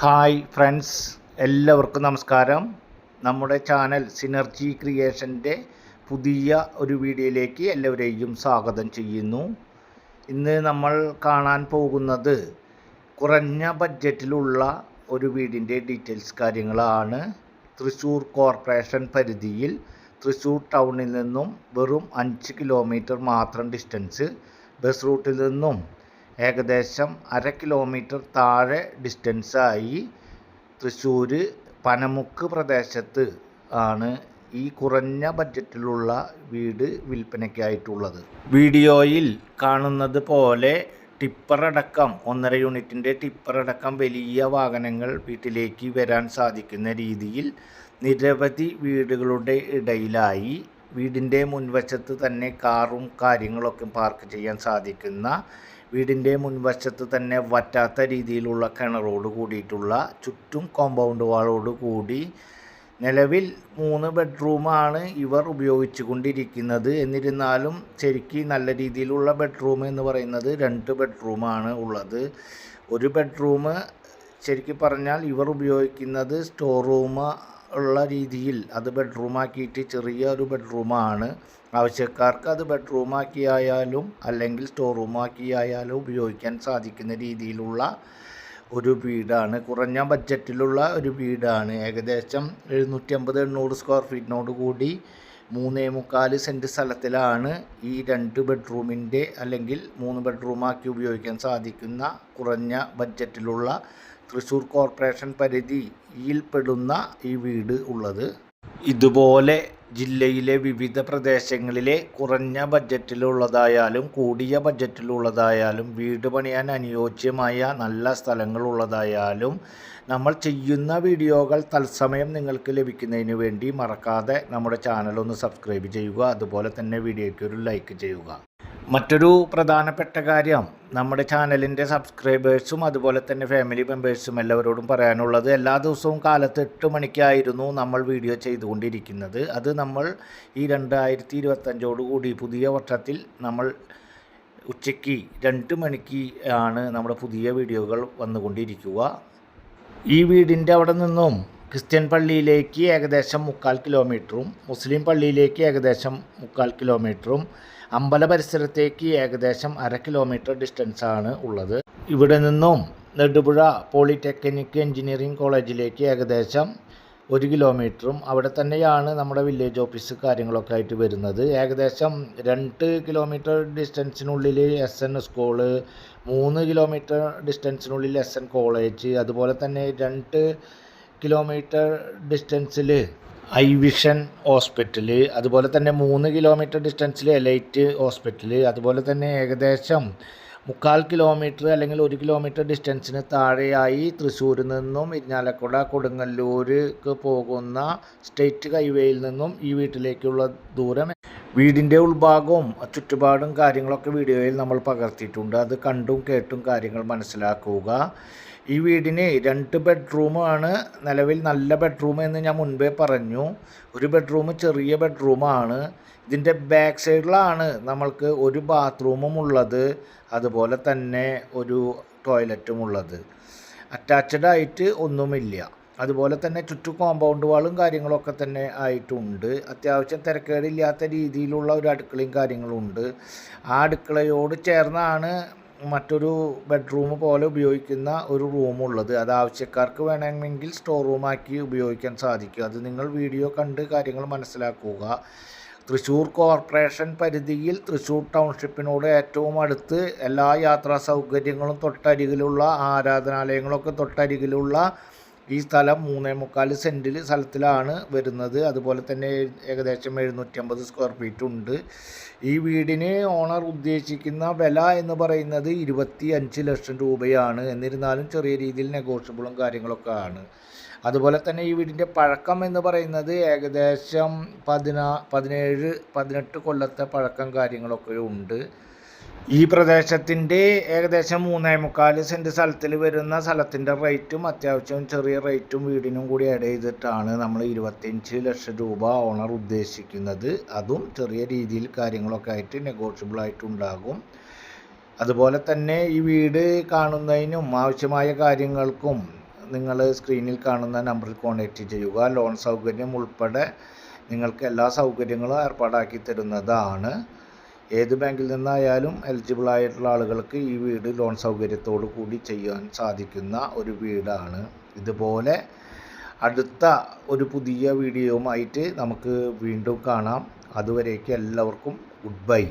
Hi friends എല്ലാവർക്കും നമസ്കാരം. നമ്മുടെ ചാനൽ സിനർജി ക്രിയേഷന്റെ പുതിയ ഒരു വീഡിയോയിലേക്ക് എല്ലാവരെയും സ്വാഗതം ചെയ്യുന്നു. ഇന്ന് നമ്മൾ കാണാൻ പോകുന്നത് കുറഞ്ഞ ബഡ്ജറ്റിലുള്ള ഒരു വീടിന്റെ ഡീറ്റെയിൽസ് കാര്യങ്ങളാണ്. തൃശ്ശൂർ കോർപ്പറേഷൻ പരിധിയിൽ തൃശ്ശൂർ ടൗണിൽ നിന്നും വെറും അഞ്ച് കിലോമീറ്റർ മാത്രം ഡിസ്റ്റൻസ് ബസ് റൂട്ടിൽ നിന്നും ഏകദേശം അര കിലോമീറ്റർ താഴെ ഡിസ്റ്റൻസായി തൃശ്ശൂർ പനമുക്ക് പ്രദേശത്ത് ആണ് ഈ കുറഞ്ഞ ബഡ്ജറ്റിലുള്ള വീട് വിൽപ്പനയ്ക്കായിട്ടുള്ളത്. വീഡിയോയിൽ കാണുന്നത് പോലെ ടിപ്പറടക്കം ഒന്നര യൂണിറ്റിന്റെ ടിപ്പറടക്കം വലിയ വാഹനങ്ങൾ വീട്ടിലേക്ക് വരാൻ സാധിക്കുന്ന രീതിയിൽ നിരവധി വീടുകളുടെ ഇടയിലായി വീടിന്റെ മുൻവശത്ത് തന്നെ കാറും കാര്യങ്ങളൊക്കെ പാർക്ക് ചെയ്യാൻ സാധിക്കുന്ന വീടിന്റെ മുൻവശത്ത് തന്നെ വറ്റാത്ത രീതിയിലുള്ള കിണറോട് കൂടിയിട്ടുള്ള ചുറ്റും കോമ്പൗണ്ട് വാളോട് കൂടി നിലവിൽ മൂന്ന് ബെഡ്റൂമാണ് ഇവർ ഉപയോഗിച്ചു കൊണ്ടിരിക്കുന്നത്. എന്നിരുന്നാലും ശരിക്ക് നല്ല രീതിയിലുള്ള ബെഡ്റൂം എന്ന് പറയുന്നത് രണ്ട് ബെഡ്റൂമാണ് ഉള്ളത്. ഒരു ബെഡ്റൂം ശരിക്കും പറഞ്ഞാൽ ഇവർ ഉപയോഗിക്കുന്നത് സ്റ്റോർ റൂം ഉള്ള രീതിയിൽ അത് ബെഡ്റൂമാക്കിയിട്ട് ചെറിയൊരു ബെഡ്റൂം ബെഡ്റൂമാണ്. ആവശ്യക്കാർക്ക് അത് ബെഡ്റൂമാക്കിയായാലും അല്ലെങ്കിൽ സ്റ്റോർ റൂമാക്കിയായാലും ഉപയോഗിക്കാൻ സാധിക്കുന്ന രീതിയിലുള്ള ഒരു വീടാണ്. കുറഞ്ഞ ബഡ്ജറ്റിലുള്ള ഒരു വീടാണ്. ഏകദേശം എഴുന്നൂറ്റി അമ്പത് എണ്ണൂറ് സ്ക്വയർ ഫീറ്റിനോട് കൂടി മൂന്നേ മുക്കാൽ സെന്റ് സ്ഥലത്തിലാണ് ഈ രണ്ട് ബെഡ്റൂമിന്റെ അല്ലെങ്കിൽ മൂന്ന് ബെഡ്റൂമാക്കി ഉപയോഗിക്കാൻ സാധിക്കുന്ന കുറഞ്ഞ ബഡ്ജറ്റിലുള്ള തൃശ്ശൂർ കോർപ്പറേഷൻ പരിധിയിൽപ്പെടുന്ന ഈ വീട് ഉള്ളത്. ഇതുപോലെ ജില്ലയിലെ വിവിധ പ്രദേശങ്ങളിലെ കുറഞ്ഞ ബഡ്ജറ്റിലുള്ളതായാലും കൂടിയ ബഡ്ജറ്റിലുള്ളതായാലും വീട് പണിയാൻ അനുയോജ്യമായ നല്ല സ്ഥലങ്ങളുള്ളതായാലും നമ്മൾ ചെയ്യുന്ന വീഡിയോകൾ തത്സമയം നിങ്ങൾക്ക് ലഭിക്കുന്നതിന് വേണ്ടി മറക്കാതെ നമ്മുടെ ചാനൽ ഒന്ന് സബ്സ്ക്രൈബ് ചെയ്യുക. അതുപോലെ തന്നെ വീഡിയോയ്ക്ക് ഒരു ലൈക്ക് ചെയ്യുക. മറ്റൊരു പ്രധാനപ്പെട്ട കാര്യം നമ്മുടെ ചാനലിന്റെ സബ്സ്ക്രൈബേഴ്സും അതുപോലെ തന്നെ ഫാമിലി മെമ്പേഴ്സും എല്ലാവരോടും പറയാനുള്ളത് എല്ലാ ദിവസവും കാലത്ത് എട്ട് മണിക്കായിരുന്നു നമ്മൾ വീഡിയോ ചെയ്തുകൊണ്ടിരിക്കുന്നത്. അത് നമ്മൾ ഈ രണ്ടായിരത്തി ഇരുപത്തഞ്ചോടുകൂടി പുതിയ വർഷത്തിൽ നമ്മൾ ഉച്ചയ്ക്ക് രണ്ട് മണിക്ക് ആണ് നമ്മുടെ പുതിയ വീഡിയോകൾ വന്നുകൊണ്ടിരിക്കുക. ഈ വീടിന്റെ അവിടെ നിന്നും ക്രിസ്ത്യൻ പള്ളിയിലേക്ക് ഏകദേശം മുക്കാൽ കിലോമീറ്ററും മുസ്ലിം പള്ളിയിലേക്ക് ഏകദേശം മുക്കാൽ കിലോമീറ്ററും അമ്പല പരിസരത്തേക്ക് ഏകദേശം അര കിലോമീറ്റർ ഡിസ്റ്റൻസാണ് ഉള്ളത്. ഇവിടെ നിന്നും നെടുപുഴ പോളിടെക്നിക് എഞ്ചിനീയറിംഗ് കോളേജിലേക്ക് ഏകദേശം ഒരു കിലോമീറ്ററും അവിടെ തന്നെയാണ് നമ്മുടെ വില്ലേജ് ഓഫീസ് കാര്യങ്ങളൊക്കെ ആയിട്ട് വരുന്നത്. ഏകദേശം രണ്ട് കിലോമീറ്റർ ഡിസ്റ്റൻസിനുള്ളിൽ എസ് എൻ സ്കൂൾ മൂന്ന് കിലോമീറ്റർ ഡിസ്റ്റൻസിനുള്ളിൽ എസ് എൻ കോളേജ് അതുപോലെ തന്നെ രണ്ട് കിലോമീറ്റർ ഡിസ്റ്റൻസിൽ ഐ വിഷൻ ഹോസ്പിറ്റൽ അതുപോലെ തന്നെ മൂന്ന് കിലോമീറ്റർ ഡിസ്റ്റൻസിൽ എലൈറ്റ് ഹോസ്പിറ്റൽ അതുപോലെ തന്നെ ഏകദേശം മുക്കാൽ കിലോമീറ്റർ അല്ലെങ്കിൽ ഒരു കിലോമീറ്റർ ഡിസ്റ്റൻസിന് താഴെയായി തൃശ്ശൂരിൽ നിന്നും ഇരിഞ്ഞാലക്കുട കൊടുങ്ങല്ലൂർക്ക് പോകുന്ന സ്റ്റേറ്റ് ഹൈവേയിൽ നിന്നും ഈ വീട്ടിലേക്കുള്ള ദൂരം. വീടിന്റെ ഉൾഭാഗവും ചുറ്റുപാടും കാര്യങ്ങളൊക്കെ വീഡിയോയിൽ നമ്മൾ പകർത്തിയിട്ടുണ്ട്. അത് കണ്ടും കേട്ടും കാര്യങ്ങൾ മനസ്സിലാക്കുക. ഈ വീടിന് രണ്ട് ബെഡ്റൂമാണ് നിലവിൽ നല്ല ബെഡ്റൂം എന്ന് ഞാൻ മുൻപേ പറഞ്ഞു. ഒരു ബെഡ്റൂം ചെറിയ ബെഡ്റൂമാണ് ഇതിന്റെ ബാക്ക് സൈഡിലാണ് നമ്മൾക്ക് ഒരു ബാത്റൂമും ഉള്ളത്. അതുപോലെ തന്നെ ഒരു ടോയ്ലറ്റും ഉള്ളത്. അറ്റാച്ച്ഡ് ആയിട്ട് ഒന്നുമില്ല. അതുപോലെ തന്നെ ചുറ്റു കോമ്പൗണ്ട് വാളും കാര്യങ്ങളൊക്കെ തന്നെ ആയിട്ടുണ്ട്. അത്യാവശ്യം തിരക്കേടില്ലാത്ത രീതിയിലുള്ള ഒരു അടുക്കളയും കാര്യങ്ങളും ഉണ്ട്. ആ അടുക്കളയോട് ചേർന്നാണ് മറ്റൊരു ബെഡ്റൂം പോലെ ഉപയോഗിക്കുന്ന ഒരു റൂമുള്ളത് അത് ആവശ്യക്കാർക്ക് വേണമെങ്കിൽ സ്റ്റോർ റൂമാക്കി ഉപയോഗിക്കാൻ സാധിക്കും. അത് നിങ്ങൾ വീഡിയോ കണ്ട് കാര്യങ്ങൾ മനസ്സിലാക്കുക. തൃശ്ശൂർ കോർപ്പറേഷൻ പരിധിയിൽ തൃശ്ശൂർ ടൗൺഷിപ്പിനോട് ഏറ്റവും അടുത്ത് എല്ലാ യാത്രാ സൗകര്യങ്ങളും തൊട്ടരികിലുള്ള ആരാധനാലയങ്ങളൊക്കെ തൊട്ടരികിലുള്ള ഈ സ്ഥലം മൂന്നേ മുക്കാൽ സെന്റിൽ സ്ഥലത്തിലാണ് വരുന്നത്. അതുപോലെ തന്നെ ഏകദേശം എഴുന്നൂറ്റമ്പത് സ്ക്വയർ ഫീറ്റ് ഉണ്ട്. ഈ വീടിന് ഓണർ ഉദ്ദേശിക്കുന്ന വില എന്ന് പറയുന്നത് ഇരുപത്തി അഞ്ച് ലക്ഷം രൂപയാണ്. എന്നിരുന്നാലും ചെറിയ രീതിയിൽ നെഗോഷ്യബിളും കാര്യങ്ങളൊക്കെ ആണ്. അതുപോലെ തന്നെ ഈ വീടിന്റെ പഴക്കം എന്ന് പറയുന്നത് ഏകദേശം പതിനാ പതിനേഴ് പതിനെട്ട് കൊല്ലത്തെ പഴക്കം കാര്യങ്ങളൊക്കെ ഉണ്ട്. ഈ പ്രദേശത്തിന്റെ ഏകദേശം മൂന്നേ മുക്കാൽ സെന്റ് സ്ഥലത്തിൽ വരുന്ന സ്ഥലത്തിന്റെ റേറ്റും അത്യാവശ്യം ചെറിയ റേറ്റും വീടിനും കൂടി ആഡ് ചെയ്തിട്ടാണ് നമ്മൾ ഇരുപത്തിയഞ്ച് ലക്ഷം രൂപ ഓണർ ഉദ്ദേശിക്കുന്നത്. അതും ചെറിയ രീതിയിൽ കാര്യങ്ങളൊക്കെ ആയിട്ട് നെഗോഷ്യബിൾ ആയിട്ടുണ്ടാകും അതുപോലെ തന്നെ ഈ വീട് കാണുന്നതിനും ആവശ്യമായ കാര്യങ്ങൾക്കും നിങ്ങൾ സ്ക്രീനിൽ കാണുന്ന നമ്പറിൽ കോൺടാക്റ്റ് ചെയ്യുക. ലോൺ സൗകര്യം ഉൾപ്പെടെ നിങ്ങൾക്ക് എല്ലാ സൗകര്യങ്ങളും ഏർപ്പാടാക്കി തരുന്നതാണ്. ഏത് ബാങ്കിൽ നിന്നായാലും എലിജിബിൾ ആയിട്ടുള്ള ആളുകൾക്ക് ഈ വീട് ലോൺ സൗകര്യത്തോടു കൂടി ചെയ്യാൻ സാധിക്കുന്ന ഒരു വീടാണ്. ഇതുപോലെ അടുത്ത ഒരു പുതിയ വീഡിയോയുമായിട്ട് നമുക്ക് വീണ്ടും കാണാം. അതുവരേക്ക് എല്ലാവർക്കും ഗുഡ് ബൈ